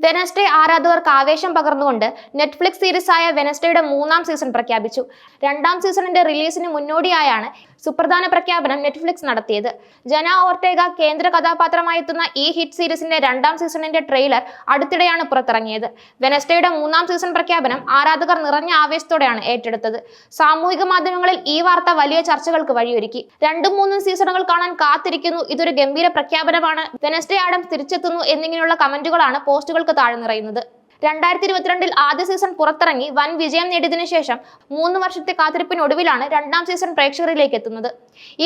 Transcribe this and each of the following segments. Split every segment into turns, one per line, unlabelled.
Wednesday ആരാധകർക്ക് ആവേശം പകർന്നുകൊണ്ട് Netflix സീരീസായ വെനസ്ഡേയുടെ മൂന്നാം സീസൺ പ്രഖ്യാപിച്ചു. രണ്ടാം സീസണിന്റെ റിലീസിന് മുന്നോടിയായാണ് സുപ്രധാന പ്രഖ്യാപനം നെറ്റ്ഫ്ലിക്സ് നടത്തിയത്. ജന ഓർട്ടേഗ കേന്ദ്ര കഥാപാത്രമായി എത്തുന്ന ഈ ഹിറ്റ് സീരീസിന്റെ രണ്ടാം സീസണിന്റെ ട്രെയിലർ അടുത്തിടെയാണ് പുറത്തിറങ്ങിയത്. വെനസ്ഡേയുടെ മൂന്നാം സീസൺ പ്രഖ്യാപനം ആരാധകർ നിറഞ്ഞ ആവേശത്തോടെയാണ് ഏറ്റെടുത്തത്. സാമൂഹിക മാധ്യമങ്ങളിൽ ഈ വാർത്ത വലിയ ചർച്ചകൾക്ക് വഴിയൊരുക്കി. രണ്ടും മൂന്നും സീസണുകൾ കാണാൻ കാത്തിരിക്കുന്നു ഇതൊരു ഗംഭീര പ്രഖ്യാപനമാണ്. വെനസ്ഡേ ആഡംസ് തിരിച്ചെത്തുന്നു എന്നിങ്ങനെയുള്ള കമന്റുകളാണ് പോസ്റ്റുകൾക്ക് താഴെ നിറയുന്നത്. രണ്ടായിരത്തി ഇരുപത്തിരണ്ടിൽ ആദ്യ സീസൺ പുറത്തിറങ്ങി വൻ വിജയം നേടിയതിനു ശേഷം മൂന്ന് വർഷത്തെ കാത്തിരിപ്പിനൊടുവിലാണ് രണ്ടാം സീസൺ പ്രേക്ഷകരിലേക്ക് എത്തുന്നത്.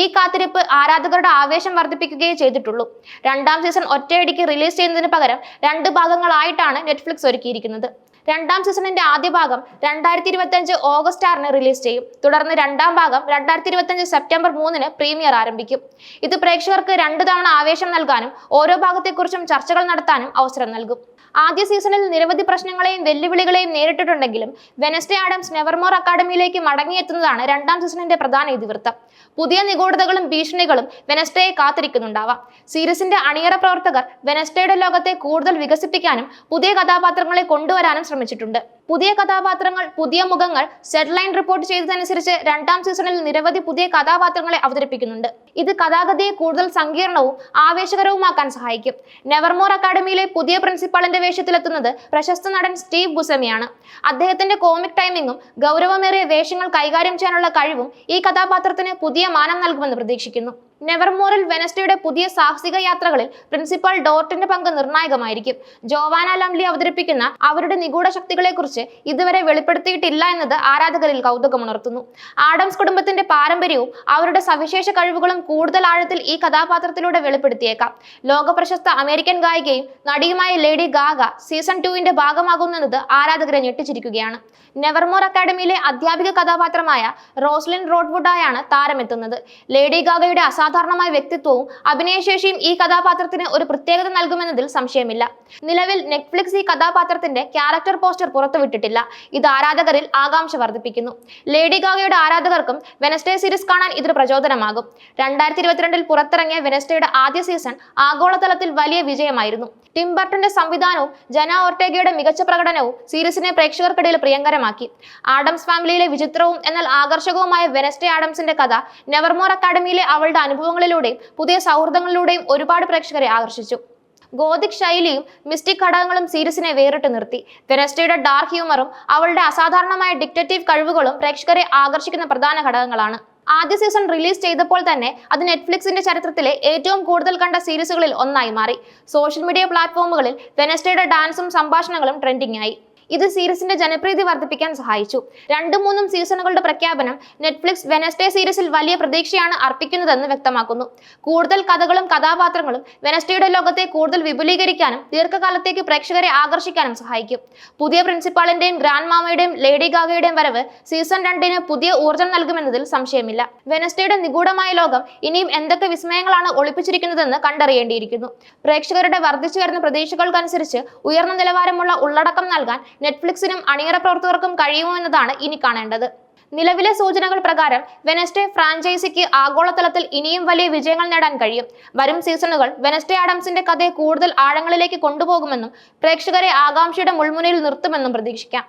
ഈ കാത്തിരിപ്പ് ആരാധകരുടെ ആവേശം വർദ്ധിപ്പിക്കുകയേ ചെയ്തിട്ടുള്ളൂ. രണ്ടാം സീസൺ ഒറ്റയടിക്ക് റിലീസ് ചെയ്യുന്നതിന് പകരം രണ്ട് ഭാഗങ്ങളായിട്ടാണ് നെറ്റ്ഫ്ലിക്സ് ഒരുക്കിയിരിക്കുന്നത്. രണ്ടാം സീസണിന്റെ ആദ്യ ഭാഗം രണ്ടായിരത്തി ഇരുപത്തി അഞ്ച് ഓഗസ്റ്റ് ആറിന് റിലീസ് ചെയ്യും. തുടർന്ന് രണ്ടാം ഭാഗം രണ്ടായിരത്തി ഇരുപത്തി അഞ്ച് സെപ്റ്റംബർ മൂന്നിന് പ്രീമിയർ ആരംഭിക്കും. ഇത് പ്രേക്ഷകർക്ക് രണ്ടു തവണ ആവേശം നൽകാനും ഓരോ ഭാഗത്തെക്കുറിച്ചും ചർച്ചകൾ നടത്താനും അവസരം നൽകും. ആദ്യ സീസണിൽ നിരവധി പ്രശ്നങ്ങളെയും വെല്ലുവിളികളെയും നേരിട്ടിട്ടുണ്ടെങ്കിലും വെനസ്ഡേ ആഡംസ് നെവർമോർ അക്കാഡമിയിലേക്ക് മടങ്ങിയെത്തുന്നതാണ് രണ്ടാം സീസണിന്റെ പ്രധാന ഇതിവൃത്തം. പുതിയ നിഗൂഢതകളും ഭീഷണികളും വെനസ്ഡേയെ കാത്തിരിക്കുന്നുണ്ടാവാം. സീരീസിന്റെ അണിയറ പ്രവർത്തകർ വെനസ്ഡേയുടെ ലോകത്തെ കൂടുതൽ വികസിപ്പിക്കാനും പുതിയ കഥാപാത്രങ്ങളെ കൊണ്ടുവരാനും ശ്രമിച്ചിട്ടുണ്ട്. പുതിയ കഥാപാത്രങ്ങൾ പുതിയ മുഖങ്ങൾ സെഡ്ലൈൻ റിപ്പോർട്ട് ചെയ്തതനുസരിച്ച് രണ്ടാം സീസണിൽ നിരവധി പുതിയ കഥാപാത്രങ്ങളെ അവതരിപ്പിക്കുന്നുണ്ട്. ഇത് കഥാഗതിയെ കൂടുതൽ സങ്കീർണവും ആവേശകരവുമാക്കാൻ സഹായിക്കും. നെവർമോർ അക്കാഡമിയിലെ പുതിയ പ്രിൻസിപ്പാളിന്റെ വേഷത്തിലെത്തുന്നത് പ്രശസ്ത നടൻ സ്റ്റീവ് ബുസമിയാണ് അദ്ദേഹത്തിന്റെ കോമിക് ടൈമിങ്ങും ഗൗരവമേറിയ വേഷങ്ങൾ കൈകാര്യം ചെയ്യാനുള്ള കഴിവും ഈ കഥാപാത്രത്തിന് പുതിയ മാനം നൽകുമെന്ന് പ്രതീക്ഷിക്കുന്നു. നെവർമോറിൽ വെനസ്ഡേയുടെ പുതിയ സാഹസിക യാത്രകളിൽ പ്രിൻസിപ്പൽ ഡോർട്ടിന്റെ പങ്ക് നിർണായകമായിരിക്കും. ജോവാന ലംലി അവതരിപ്പിക്കുന്ന അവരുടെ നിഗൂഢ ശക്തികളെക്കുറിച്ച് ഇതുവരെ വെളിപ്പെടുത്തിയിട്ടില്ല എന്നത് ആരാധകരിൽ കൗതുകമുണർത്തുന്നു. ആഡംസ് കുടുംബത്തിന്റെ പാരമ്പര്യവും അവരുടെ സവിശേഷ കഴിവുകളും കൂടുതൽ ആഴത്തിൽ ഈ കഥാപാത്രത്തിലൂടെ വെളിപ്പെടുത്തിയേക്കാം. ലോകപ്രശസ്ത അമേരിക്കൻ ഗായികയും നടിയുമായ ലേഡി ഗാഗ സീസൺ ടുവിന്റെ ഭാഗമാകുന്നത് ആരാധകരെ ഞെട്ടിച്ചിരിക്കുകയാണ്. നെവർമോർ അക്കാഡമിയിലെ അധ്യാപിക കഥാപാത്രമായ റോസ്ലിൻ റോഡ്വുഡായാണ് താരമെത്തുന്നത്. ലേഡി ഗാഗയുടെ അസാധാരണമായ വ്യക്തിത്വവും അഭിനയശേഷിയും ഈ കഥാപാത്രത്തിന് ഒരു പ്രത്യേകത നൽകുമെന്നതിൽ സംശയമില്ല. നിലവിൽ നെറ്റ്ഫ്ലിക്സ് ഈ കഥാപാത്രത്തിന്റെ ക്യാരക്ടർ പോസ്റ്റർ പുറത്തുവിട്ടിട്ടില്ല. ഇത് ആരാധകരിൽ ആകാംക്ഷ വർദ്ധിപ്പിക്കുന്നു. ലേഡി ഗാഗയുടെ ആരാധകർക്കും വെനസ്ഡേ സീരീസ് കാണാൻ ഇതൊരു പ്രചോദനമാകും. രണ്ടായിരത്തി ഇരുപത്തിരണ്ടിൽ പുറത്തിറങ്ങിയ വെനസ്ഡേയുടെ ആദ്യ സീസൺ ആഗോളതലത്തിൽ വലിയ വിജയമായിരുന്നു. ടിം ബർട്ടന്റെ സംവിധാനവും ജന ഓർട്ടേഗയുടെ മികച്ച പ്രകടനവും സീരീസിനെ പ്രേക്ഷകർക്കിടയിൽ പ്രിയങ്കരമാക്കി ആഡംസ് ഫാമിലിയിലെ വിചിത്രവും എന്നാൽ ആകർഷകവുമായ വെനസ്ഡേ ആഡംസിന്റെ കഥ നെവർമോർ അക്കാഡമിയിലെ അവളുടെ അനുഭവങ്ങളിലൂടെയും പുതിയ സൗഹൃദങ്ങളിലൂടെയും ഒരുപാട് പ്രേക്ഷകരെ ആകർഷിച്ചു. ഗോതിക് ശൈലിയും മിസ്റ്റിക് ഘടകങ്ങളും സീരീസിനെ വേറിട്ട് നിർത്തി. വെനസ്ഡേയുടെ ഡാർക്ക് ഹ്യൂമറും അവളുടെ അസാധാരണമായ ഡിക്റ്റേറ്റീവ് കഴിവുകളും പ്രേക്ഷകരെ ആകർഷിക്കുന്ന പ്രധാന ഘടകങ്ങളാണ്. ആദ്യ സീസൺ റിലീസ് ചെയ്തപ്പോൾ തന്നെ അത് നെറ്റ്ഫ്ലിക്സിന്റെ ചരിത്രത്തിലെ ഏറ്റവും കൂടുതൽ കണ്ട സീരീസുകളിൽ ഒന്നായി മാറി. സോഷ്യൽ മീഡിയ പ്ലാറ്റ്ഫോമുകളിൽ വെനസ്റ്റയുടെ ഡാൻസും സംഭാഷണങ്ങളും ട്രെൻഡിംഗ് ആയി ഇത് സീരീസിന്റെ ജനപ്രീതി വർദ്ധിപ്പിക്കാൻ സഹായിച്ചു. രണ്ടും മൂന്നും സീസണുകളുടെ പ്രഖ്യാപനം നെറ്റ്ഫ്ലിക്സ് വെനസ്ഡേ സീരീസിൽ വലിയ പ്രതീക്ഷയാണ് അർപ്പിക്കുന്നതെന്ന് വ്യക്തമാക്കുന്നു. കൂടുതൽ കഥകളും കഥാപാത്രങ്ങളും വെനസ്ഡേയുടെ ലോകത്തെ കൂടുതൽ വിപുലീകരിക്കാനും ദീർഘകാലത്തേക്ക് പ്രേക്ഷകരെ ആകർഷിക്കാനും സഹായിക്കും. പുതിയ പ്രിൻസിപ്പാളിന്റെയും ഗ്രാൻഡ് മാമയുടെയും ലേഡി ഗാഗയുടെയും വരവ് സീസൺ രണ്ടിന് പുതിയ ഊർജം നൽകുമെന്നതിൽ സംശയമില്ല. വെനസ്ഡേയുടെ നിഗൂഢമായ ലോകം ഇനിയും എന്തൊക്കെ വിസ്മയങ്ങളാണ് ഒളിപ്പിച്ചിരിക്കുന്നതെന്ന് കണ്ടറിയേണ്ടിയിരിക്കുന്നു. പ്രേക്ഷകരുടെ വർദ്ധിച്ചു വരുന്ന പ്രതീക്ഷകൾക്കനുസരിച്ച് ഉയർന്ന നിലവാരമുള്ള ഉള്ളടക്കം നൽകാൻ നെറ്റ്ഫ്ലിക്സിനും അണിയറ പ്രവർത്തകർക്കും കഴിയുമോ എന്നതാണ് ഇനി കാണേണ്ടത്. നിലവിലെ സൂചനകൾ പ്രകാരം വെനസ്ഡേ ഫ്രാഞ്ചൈസിക്ക് ആഗോളതലത്തിൽ ഇനിയും വലിയ വിജയങ്ങൾ നേടാൻ കഴിയും. വരും സീസണുകൾ വെനസ്ഡേ ആഡംസിന്റെ കഥയെ കൂടുതൽ ആഴങ്ങളിലേക്ക് കൊണ്ടുപോകുമെന്നും പ്രേക്ഷകരെ ആകാംക്ഷയുടെ മുൾമുനയിൽ നിർത്തുമെന്നും പ്രതീക്ഷിക്കാം.